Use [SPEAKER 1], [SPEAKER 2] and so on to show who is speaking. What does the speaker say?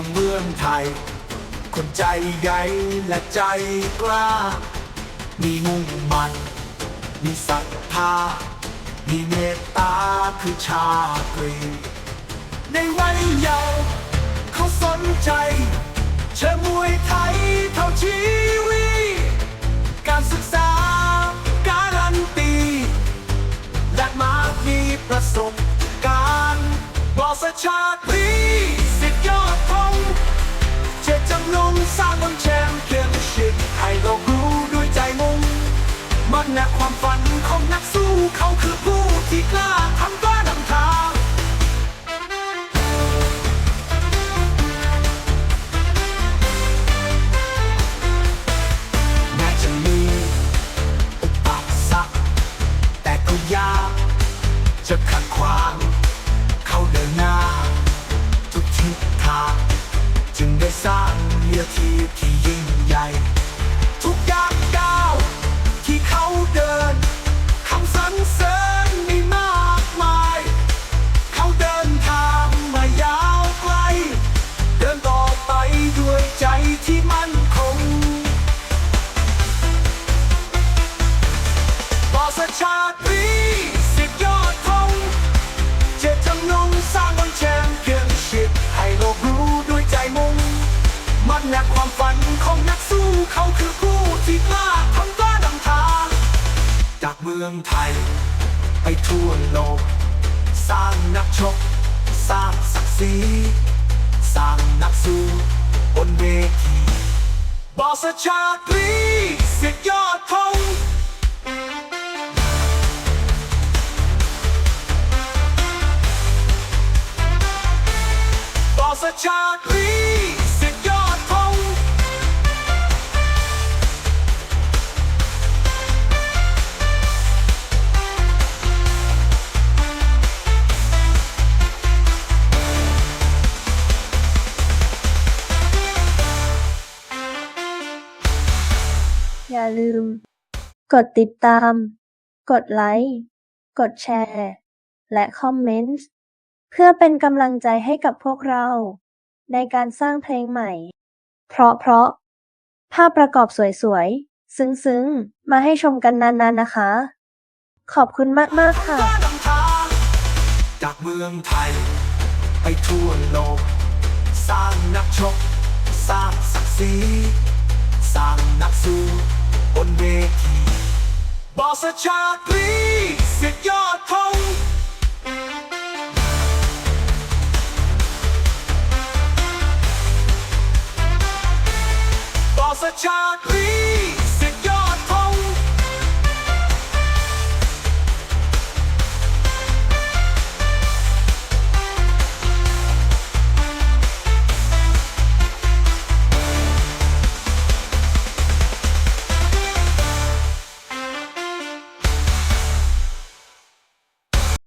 [SPEAKER 1] ของเมืองไทย คนใจใหญ่และใจกล้า มีมุ่งมั่นมีศรัทธา มีเมตตาคือชาตรี ในวัยเยาว์เขาสนใจเชิญมวยไทยเท่าชีวิตการศึกษาการันตีและมามีประสบการณ์บอสชาติ เจตจำนงสร้างบนแชมป์เปี้ยนชิพให้โลกรู้ด้วยใจมุ่งมันและความฝันของนักสู้เขาคือผู้ที่กล้าทำกล้านำทางแม้จะมีอุปสรรคแต่ก็ยากจะขัดขวางเขาเดินหน้าทุกทิศทางจึงได้สร้าง เรือทีที่ยิ่งใหญ่ ทุกย่างก้าวที่เขาเดินคำสรรเสริญมีมากมาย เขาเดินทางมายาวไกล เดินต่อไปด้วยใจที่มั่นคงบอสชาติ มืองไทย ไปทั่วโลก สร้างนักชก สร้างศักดิ์ศรีสร้างนักสู้บนเวทีบอสชาติพรีสิบยอดธงบอสชาตรี อ
[SPEAKER 2] ย่าลืม กดติดตาม กดไลค์ กดแชร์ และคอมเมนต์ เพื่อเป็นกำลังใจให้กับพวกเรา ในการสร้างเพลงใหม่ เพราะเพราะ ภาพประกอบสวยๆ ซึ้งๆ มาให้ชมกันนานๆนะคะ ขอบคุณมากๆค่ะ
[SPEAKER 1] จากเมืองไทย ไปทั่วโลก สร้างนักชก สร้างศักดิ์ศรีสร้างนักสู้ บนเวทีบอสชาตรีสิทธิ์ยอดธงบอสชาต